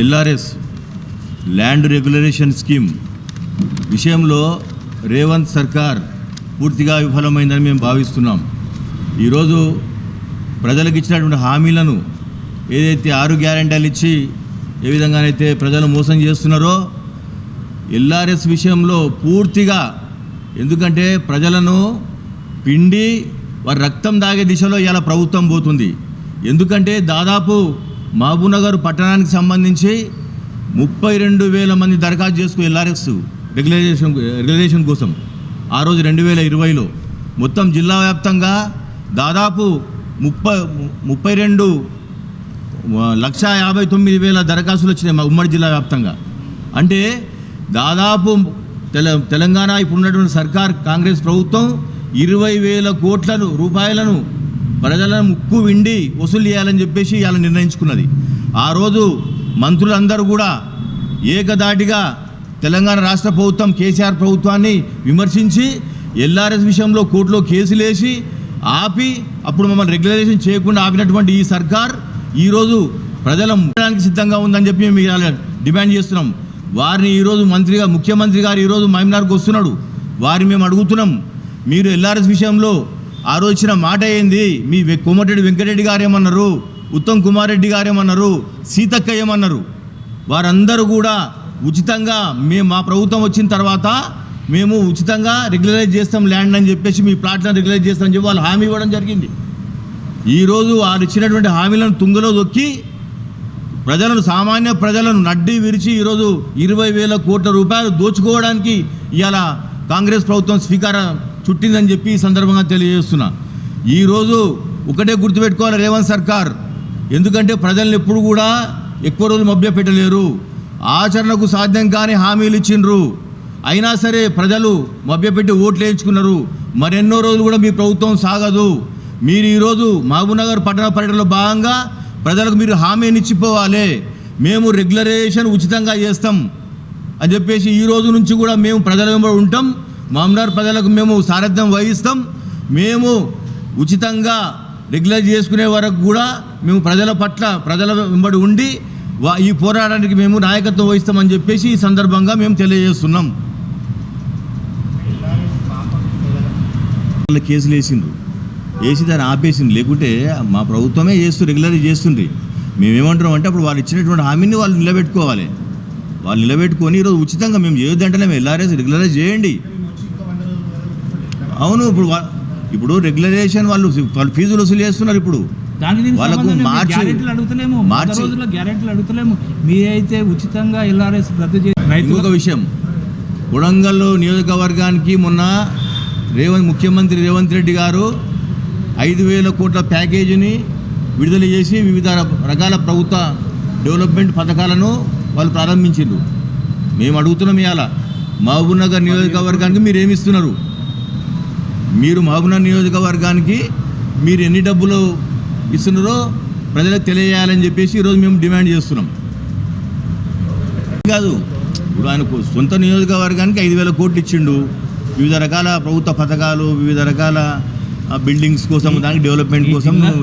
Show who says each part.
Speaker 1: LRS land రెగ్యులరేషన్ scheme విషయంలో రేవంత్ సర్కార్ పూర్తిగా విఫలమైందని మేము భావిస్తున్నాం. ఈరోజు ప్రజలకు ఇచ్చినటువంటి హామీలను ఏదైతే ఆరు గ్యారెంటీలు ఇచ్చి ఏ విధంగానైతే ప్రజలు మోసం చేస్తున్నారో ఎల్ఆర్ఎస్ విషయంలో పూర్తిగా ఎందుకంటే ప్రజలను పిండి వారి రక్తం దాగే దిశలో ఇలా ప్రభుత్వం పోతుంది. ఎందుకంటే దాదాపు మహబూబ్నగర్ పట్టణానికి సంబంధించి ముప్పై రెండు వేల మంది దరఖాస్తు చేసుకు ఎల్ఆర్ఎస్ రెగ్యులైజేషన్ రెగ్యులైజేషన్ కోసం ఆ రోజు రెండు వేల ఇరవైలో మొత్తం జిల్లా వ్యాప్తంగా దాదాపు ముప్పై ముప్పై రెండు లక్ష యాభై తొమ్మిది వేల దరఖాస్తులు వచ్చినాయి మా ఉమ్మడి జిల్లా వ్యాప్తంగా. అంటే దాదాపు తెల తెలంగాణ ఇప్పుడు ఉన్నటువంటి సర్కార్ కాంగ్రెస్ ప్రభుత్వం ఇరవై వేల కోట్లను రూపాయలను ప్రజలను ముక్కు విండి వసూలు చేయాలని చెప్పేసి ఇవాళ నిర్ణయించుకున్నది. ఆ రోజు మంత్రులందరూ కూడా ఏకదాటిగా తెలంగాణ రాష్ట్ర ప్రభుత్వం కేసీఆర్ ప్రభుత్వాన్ని విమర్శించి ఎల్ఆర్ఎస్ విషయంలో కోర్టులో కేసులేసి ఆపి అప్పుడు మమ్మల్ని రెగ్యులరేషన్ చేయకుండా ఆపినటువంటి ఈ సర్కార్ ఈరోజు ప్రజల ముట్టడానికి సిద్ధంగా ఉందని చెప్పి మేము డిమాండ్ చేస్తున్నాం. వారిని ఈరోజు మంత్రిగా ముఖ్యమంత్రి గారు ఈరోజు మహిమనార్కి వస్తున్నాడు. వారిని మేము అడుగుతున్నాం. మీరు ఎల్ఆర్ఎస్ విషయంలో ఆ రోజు ఇచ్చిన మాట ఏంది? మీ వె- కోమటిరెడ్డి వెంకటరెడ్డి గారు ఏమన్నారు ఉత్తమ్ కుమార్ రెడ్డి గారు ఏమన్నారు సీతక్క ఏమన్నారు వారందరూ కూడా ఉచితంగా మేము మా ప్రభుత్వం వచ్చిన తర్వాత మేము ఉచితంగా రెగ్యులరైజ్ చేస్తాం ల్యాండ్ అని చెప్పేసి మీ ప్లాట్లను రెగ్యులైజ్ చేస్తామని చెప్పి వాళ్ళు హామీ ఇవ్వడం జరిగింది. ఈరోజు వారు ఇచ్చినటువంటి హామీలను తుంగలో దొక్కి ప్రజలను సామాన్య ప్రజలను నడ్డి విరిచి ఈరోజు ఇరవై వేల కోట్ల రూపాయలు దోచుకోవడానికి ఇవాళ కాంగ్రెస్ ప్రభుత్వం స్వీకారం చుట్టిందని చెప్పి ఈ సందర్భంగా తెలియజేస్తున్నా. ఈరోజు ఒకటే గుర్తుపెట్టుకోవాలి రేవంత్ సర్కార్. ఎందుకంటే ప్రజల్ని ఎప్పుడు కూడా ఎక్కువ రోజులు మభ్యపెట్టలేరు. ఆచరణకు సాధ్యం కాని హామీలు ఇచ్చిండ్రు. అయినా సరే ప్రజలు మభ్యపెట్టి ఓట్లు వేయించుకున్నారు. మరెన్నో రోజులు కూడా మీ ప్రభుత్వం సాగదు. మీరు ఈరోజు మహబూబ్నగర్ పట్టణ పర్యటనలో భాగంగా ప్రజలకు మీరు హామీని ఇచ్చిపోవాలి. మేము రెగ్యులరేషన్ ఉచితంగా చేస్తాం అని చెప్పేసి ఈ రోజు నుంచి కూడా మేము ప్రజల వెంబడి ఉంటాం. మామూలు ప్రజలకు మేము సారథ్యం వహిస్తాం. మేము ఉచితంగా రెగ్యులర్ చేసుకునే వరకు కూడా మేము ప్రజల పట్ల ప్రజల వెంబడి ఉండి ఈ పోరాటానికి మేము నాయకత్వం వహిస్తామని చెప్పేసి ఈ సందర్భంగా మేము తెలియజేస్తున్నాం. కేసులు వేసిండ్రు. వేసి దాన్ని ఆపేసింది లేకుంటే మా ప్రభుత్వమే చేస్తూ రెగ్యులర్గా చేస్తుండ్రి. మేమేమంటున్నాం అంటే అప్పుడు వాళ్ళు ఇచ్చినటువంటి హామీని వాళ్ళు నిలబెట్టుకోవాలి. వాళ్ళు నిలబెట్టుకొని ఈరోజు ఉచితంగా మేము చేయొద్దంటేనే మేము ఎల్ఆర్ఎస్ రెగ్యులరైజ్ చేయండి. అవును ఇప్పుడు ఇప్పుడు రెగ్యులరేషన్ వాళ్ళు వాళ్ళు ఫీజులు వసూలు చేస్తున్నారు ఇప్పుడు. వాళ్ళకు. మార్చి-
Speaker 2: గ్యారెంటీలు అడుగుతలేము.
Speaker 1: మార్చి-
Speaker 2: రోజుల్లో గ్యారెంటీలు అడుగుతలేము. మీరైతే ఉచితంగా ఎల్ఆర్ఎస్ రద్దు చేసి
Speaker 1: ఇంకొక విషయం. కొడంగల్ నియోజకవర్గానికి మొన్న రేవంత్ ముఖ్యమంత్రి రేవంత్ రెడ్డి గారు ఐదు వేల కోట్ల ప్యాకేజీని విడుదల చేసి వివిధ రకాల ప్రభుత్వ డెవలప్మెంట్ పథకాలను వాళ్ళు ప్రారంభించారు మేము అడుగుతున్నాం ఇవాళ మహబూబ్నగర్ నియోజకవర్గానికి మీరు ఏమి ఇస్తున్నారు? మీరు మహబూబ్నగర్ నియోజకవర్గానికి మీరు ఎన్ని డబ్బులు ఇస్తున్నారో ప్రజలకు తెలియజేయాలని చెప్పేసి ఈరోజు మేము డిమాండ్ చేస్తున్నాం. కాదు ఇప్పుడు ఆయన సొంత నియోజకవర్గానికి ఐదు వేల కోట్లు ఇచ్చిండు. వివిధ రకాల ప్రభుత్వ పథకాలు వివిధ రకాల బిల్డింగ్స్ కోసం దానికి డెవలప్మెంట్ కోసం
Speaker 2: జిల్లా-